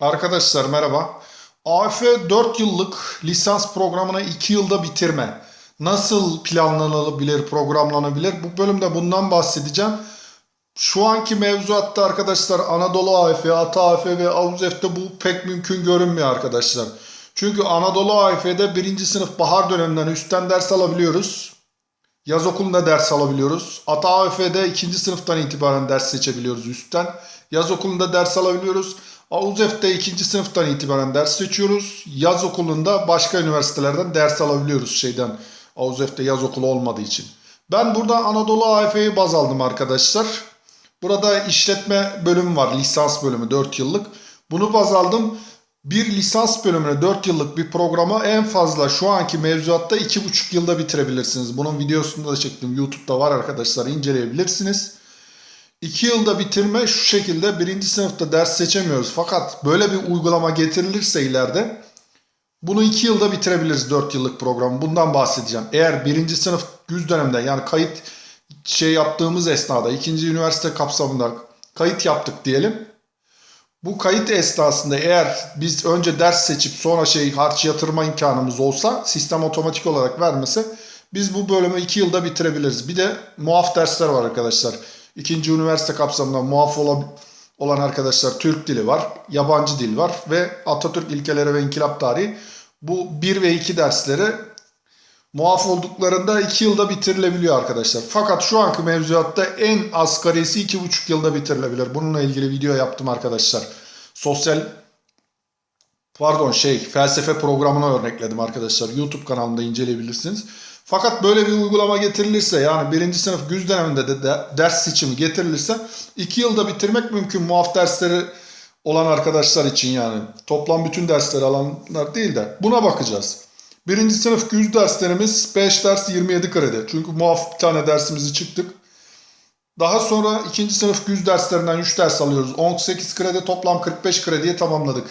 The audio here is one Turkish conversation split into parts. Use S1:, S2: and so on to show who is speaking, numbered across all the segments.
S1: Arkadaşlar merhaba. AF 4 yıllık lisans programını 2 yılda bitirme. Nasıl planlanabilir, programlanabilir? Bu bölümde bundan bahsedeceğim. Şu anki mevzuatta arkadaşlar Anadolu AF, Ata AF ve AUZEF'te bu pek mümkün görünmüyor arkadaşlar. Çünkü Anadolu AF'de birinci sınıf bahar döneminden üstten ders alabiliyoruz. Yaz okulunda ders alabiliyoruz. Ata AF'de ikinci sınıftan itibaren ders seçebiliyoruz üstten. Yaz okulunda ders alabiliyoruz. AUZEF'te ikinci sınıftan itibaren ders seçiyoruz. Yaz okulunda başka üniversitelerden ders alabiliyoruz şeyden. AUZEF'te yaz okulu olmadığı için. Ben burada Anadolu AF'yi baz aldım arkadaşlar. Burada işletme bölümü var. Lisans bölümü 4 yıllık. Bunu baz aldım. Bir lisans bölümüne 4 yıllık bir programı en fazla şu anki mevzuatta 2,5 yılda bitirebilirsiniz. Bunun videosunu da çektim. YouTube'da var arkadaşlar inceleyebilirsiniz. 2 yılda bitirme şu şekilde birinci sınıfta ders seçemiyoruz. Fakat böyle bir uygulama getirilirse ileride bunu 2 yılda bitirebiliriz 4 yıllık programı. Bundan bahsedeceğim. Eğer birinci sınıf güz döneminde yani kayıt şey yaptığımız esnada ikinci üniversite kapsamında kayıt yaptık diyelim. Bu kayıt esnasında eğer biz önce ders seçip sonra şey harç yatırma imkanımız olsa sistem otomatik olarak vermese biz bu bölümü 2 yılda bitirebiliriz. Bir de muaf dersler var arkadaşlar. İkinci üniversite kapsamında muaf olan, arkadaşlar Türk dili var, yabancı dil var ve Atatürk ilkeleri ve inkılap tarihi. Bu 1 ve 2 dersleri muaf olduklarında 2 yılda bitirilebiliyor arkadaşlar. Fakat şu anki mevzuatta en asgarisi 2,5 yılda bitirilebilir. Bununla ilgili video yaptım arkadaşlar. Sosyal pardon şey felsefe programına örnekledim arkadaşlar. YouTube kanalımda inceleyebilirsiniz. Fakat böyle bir uygulama getirilirse yani birinci sınıf güz döneminde de, de ders seçimi getirilirse 2 yılda bitirmek mümkün muaf dersleri olan arkadaşlar için yani. Toplam bütün dersleri alanlar değil de buna bakacağız. Birinci sınıf güz derslerimiz 5 ders 27 kredi. Çünkü muaf bir tane dersimizi çıktık. Daha sonra ikinci sınıf güz derslerinden 3 ders alıyoruz. 18 kredi toplam 45 krediye tamamladık.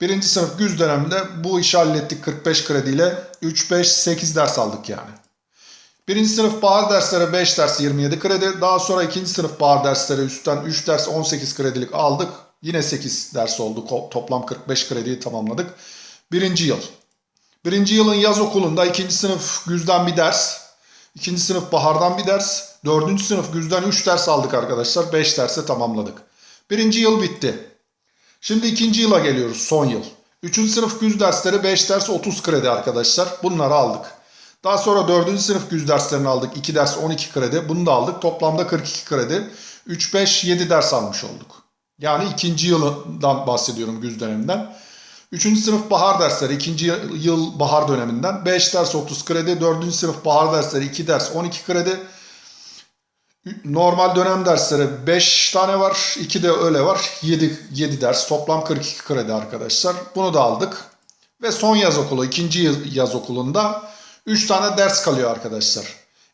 S1: Birinci sınıf güz döneminde bu işi hallettik 45 krediyle. 3, 5, 8 ders aldık yani. Birinci sınıf bahar dersleri 5 ders 27 kredi. Daha sonra ikinci sınıf bahar dersleri üstten 3 ders 18 kredilik aldık. Yine 8 ders oldu. Toplam 45 krediyi tamamladık. Birinci yıl. Birinci yılın yaz okulunda ikinci sınıf güzden bir ders. ikinci sınıf bahardan bir ders. Dördüncü sınıf güzden 3 ders aldık arkadaşlar. 5 derse tamamladık. Birinci yıl bitti. Şimdi ikinci yıla geliyoruz son yıl. Üçüncü sınıf güz dersleri 5 ders 30 kredi arkadaşlar. Bunları aldık. Daha sonra dördüncü sınıf güz derslerini aldık. 2 ders 12 kredi. Bunu da aldık. Toplamda 42 kredi. 3, 5, 7 ders almış olduk. Yani ikinci yıldan bahsediyorum güz döneminden. Üçüncü sınıf bahar dersleri ikinci yıl bahar döneminden 5 ders 30 kredi. Dördüncü sınıf bahar dersleri 2 ders 12 kredi. Normal dönem dersleri 5 tane var. 2 de öyle var. 7, 7 ders. Toplam 42 kredi arkadaşlar. Bunu da aldık. Ve son yaz okulu, ikinci yaz- okulunda 3 tane ders kalıyor arkadaşlar.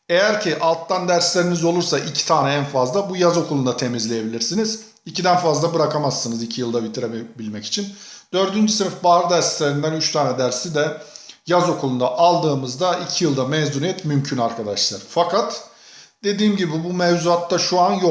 S1: Eğer ki alttan dersleriniz olursa 2 tane en fazla bu yaz okulunda temizleyebilirsiniz. 2'den fazla bırakamazsınız 2 yılda bitirebilmek için. 4. sınıf bahar derslerinden 3 tane dersi de yaz okulunda aldığımızda 2 yılda mezuniyet mümkün arkadaşlar. Fakat dediğim gibi bu mevzuatta şu an yok.